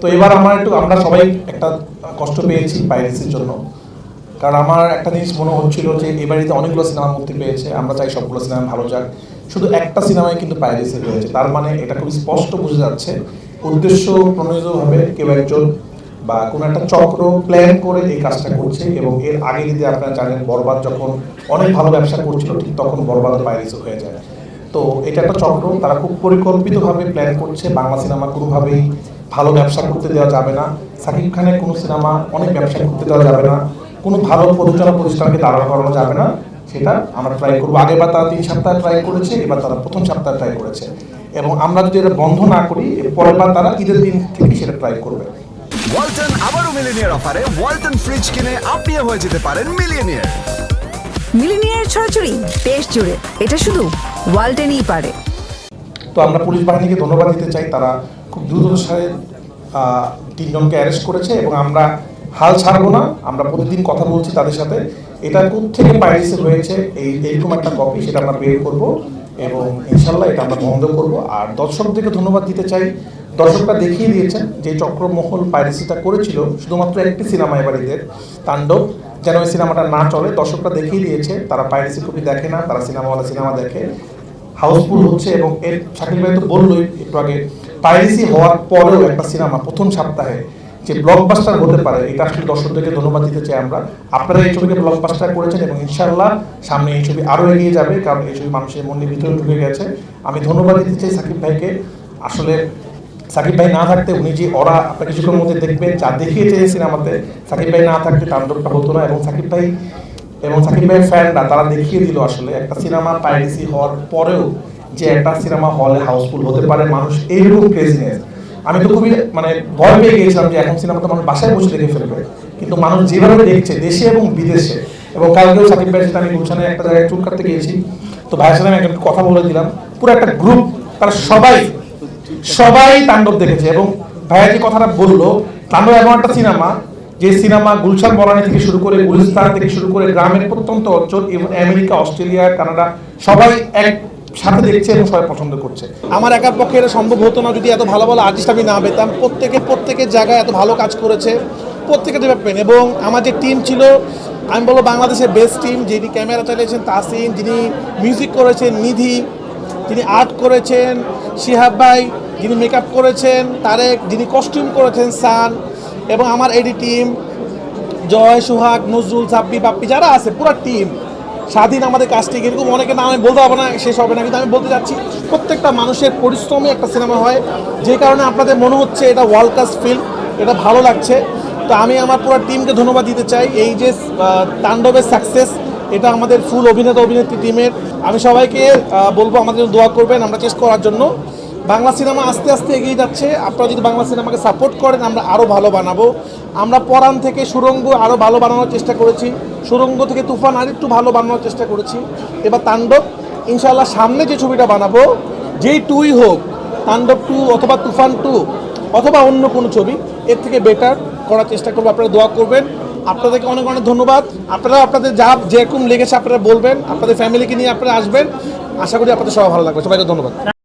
তো এবার আমার একটু, আমরা সবাই একটা কষ্ট পেয়েছি পাইরেসির জন্য। কারণ আমার একটা জিনিস মনে হচ্ছিল যে এবারিতে অনেকগুলো সিনেমা মুক্তি পেয়েছে, আমরা চাই সবগুলো সিনেমা ভালো যাক। শুধু একটা সিনেমায় কিন্তু পাইরেসি হয়েছে, তার মানে এটা খুব স্পষ্ট বোঝা যাচ্ছে উদ্দেশ্য প্রণোদিতভাবে কেউ একজন বা কোনো একটা চক্র প্ল্যান করে এই কাজটা করছে এবং এর আগে যদি আপনারা জানেন, বরবাদ যখন অনেক ভালো ব্যবসা করছিল, ঠিক তখন বরবাদ পাইরেসি হয়ে যায়। তো এটা একটা চক্র, তারা খুব পরিকল্পিতভাবে প্ল্যান করছে, বাংলা সিনেমা কোনোভাবেই ভালো ব্যবসা করতে দেওয়া যাবে না। সাকিব খানের কোনো সিনেমা অনেক ব্যবসা করতে দেওয়া যাবে না। কোনো ভালো প্রযোজনা প্রতিষ্ঠানকে দাঁড়া করানো যাবে না। সেটা আমরা ট্রাই করব। আগেবার তারা তিন সপ্তাহ ট্রাই করেছে এবার তারা প্রথম সপ্তাহে ট্রাই করেছে। এবং আমরা যদি এটা বন্ধ না করি পরের বার তারা ঈদের দিন থেকে সেটা ট্রাই করবে। ওয়ালটন আবারও মিলিনিয়ার অফারে ওয়ালটন ফ্রিজ কিনে আপনিও হয়ে যেতে পারেন মিলিয়নিয়ার মিলিনিয়ার ছড়াছড়ি দেশ জুড়ে। এটা শুধু ওয়ালটেনই পারে। তো আমরা পুলিশ বাহিনীকে ধন্যবাদ দিতে চাই। তারা খুব দ্রুততার সাথে তিনজনকে অ্যারেস্ট করেছে এবং আমরা হাল ছাড়বো না, আমরা প্রতিদিন কথা বলছি তাদের সাথে। এটা থেকে পাইরেসি হয়েছে, এই এইরকম একটা কপি সেটা আমরা বের করব এবং ইনশাল্লাহ এটা আমরা বন্ধ করব। আর দর্শকদেরকে ধন্যবাদ দিতে চাই। দর্শকরা দেখিয়ে দিয়েছেন যে চক্রমহল পাইরেসিটা করেছিল, শুধুমাত্র একটি সিনেমা এবার ঈদের তাণ্ডব, যেন ওই সিনেমাটা না চলে। দর্শকরা দেখিয়ে দিয়েছে, তারা পাইরেসি কপি দেখে না, তারা সিনেমাওয়ালা সিনেমা দেখে। হাউসফুল হচ্ছে এবং এর শাকিল ভাই তো বললোই, একটু আগে পাইরেসি হওয়ার পরেও একটা সিনেমা প্রথম সপ্তাহে যে ব্লকবাস্টার হতে পারে, এটা আসলে দর্শকদেরকে ধন্যবাদ দিতে চাই আমরা। আপনারা এই ছবিকে ব্লকবাস্টার করেছেন এবং ইনশাআল্লাহ সামনে এই ছবি আরও এগিয়ে যাবে, কারণ এই ছবি মানুষের মনের ভিতরে ঢুকে গেছে। আমি ধন্যবাদ দিতে চাই সাকিব ভাইকে। আসলে সাকিব ভাই না থাকতে উনি যে ওরা আপনার কিছুক্ষণ মধ্যে দেখবেন, যা দেখিয়েছে সিনেমাতে সাকিব ভাই না থাকতে তাণ্ডবটা হতো না। এবং সাকিব ভাই, এবং সাকিব ভাইয়ের ফ্যানরা তারা দেখিয়ে দিল আসলে একটা সিনেমা পাইরেসি হওয়ার পরেও যে একটা সিনেমা হলে হাউসফুল হতে পারে, মানুষ এইরকম ক্রেজিনেস আমি তো খুবই মানে ভয় পেয়ে গিয়েছিলাম যে এখন সিনেমা তো মানুষ বাসায় বসে দেখে ফেলবে। কিন্তু মানুষ যেভাবে দেখছে, দেশে এবং বিদেশে, এবং কালকেও সাকিব ভাইয়ের সাথে আমি গুলশানে একটা জায়গায় চুল কাটতে গিয়েছি, তো ভাইয়ের সাথে আমি একটা কথা বলে দিলাম। পুরো একটা গ্রুপ তারা সবাই সবাই তাণ্ডব দেখেছে, এবং ভাইয়া যে কথাটা বলল, তাণ্ডব এমন একটা সিনেমা, যে সিনেমা গুলশান বলানি থেকে শুরু করে গুলিস্তান থেকে শুরু করে গ্রামের প্রত্যন্ত অঞ্চল, এবং আমেরিকা, অস্ট্রেলিয়া, কানাডা, সবাই এক সাথে দেখছে এবং সবাই পছন্দ করছে। আমার একার পক্ষে এটা সম্ভব হতো না, যদি এত ভালো ভালো আর্টিস্ট আমি না পেতাম। প্রত্যেকে, প্রত্যেকের জায়গায় এত ভালো কাজ করেছে। প্রত্যেকে ডেভেলপমেন্ট এবং আমার যে টিম ছিল, আমি বলব বাংলাদেশের বেস্ট টিম যিনি ক্যামেরা চালিয়েছেন, তাসিন, যিনি মিউজিক করেছেন, নিধি, যিনি আর্ট করেছেন, শিহাব ভাই, যিনি মেকআপ করেছেন, তারেক, যিনি কস্টিউম করেছেন, সান, এবং আমার এডি টিম জয়, সোহাগ, নজরুল সাব্বি বাপ্পি, যারা আছে, পুরো টিম স্বাধীন আমাদের কাজটি কিন্তু অনেকে না আমি বলতে পারব না, শেষ হবে না, কিন্তু আমি বলতে চাচ্ছি, প্রত্যেকটা মানুষের পরিশ্রমে একটা সিনেমা হয়। যে কারণে আপনাদের মনে হচ্ছে এটা ওয়ার্ল্ড ক্লাস ফিল্ম এটা ভালো লাগছে। তো আমি আমার পুরো টিমকে ধন্যবাদ দিতে চাই। এই যে তাণ্ডবের সাকসেস এটা আমাদের ফুল অভিনেতা অভিনেত্রী টিমের আমি সবাইকে বলব, আমাদের দোয়া করবেন, আমরা চেষ্টা করার জন্য। বাংলা সিনেমা আস্তে আস্তে এগিয়ে যাচ্ছে। আপনারা যদি বাংলা সিনেমাকে সাপোর্ট করেন, আমরা আরও ভালো বানাবো। আমরা পরাণ থেকে সুরঙ্গ আরও ভালো বানানোর চেষ্টা করেছি। সুরঙ্গ থেকে তুফান আর একটু ভালো বানানোর চেষ্টা করেছি। এবার তাণ্ডব ইনশাল্লাহ সামনে যে ছবিটা বানাবো, যেই টুই হোক, তাণ্ডব টু অথবা তুফান টু, অথবা অন্য কোনো ছবি, এর থেকে বেটার করার চেষ্টা করব। আপনারা দোয়া করবেন। আপনাদেরকে অনেক অনেক ধন্যবাদ। আপনারা আপনাদের যা যেরকম লেগেছে আপনারা বলবেন। আপনাদের ফ্যামিলিকে নিয়ে আপনারা আসবেন। আশা করি আপনাদের সবাই ভালো লাগবে। সবাইকে ধন্যবাদ।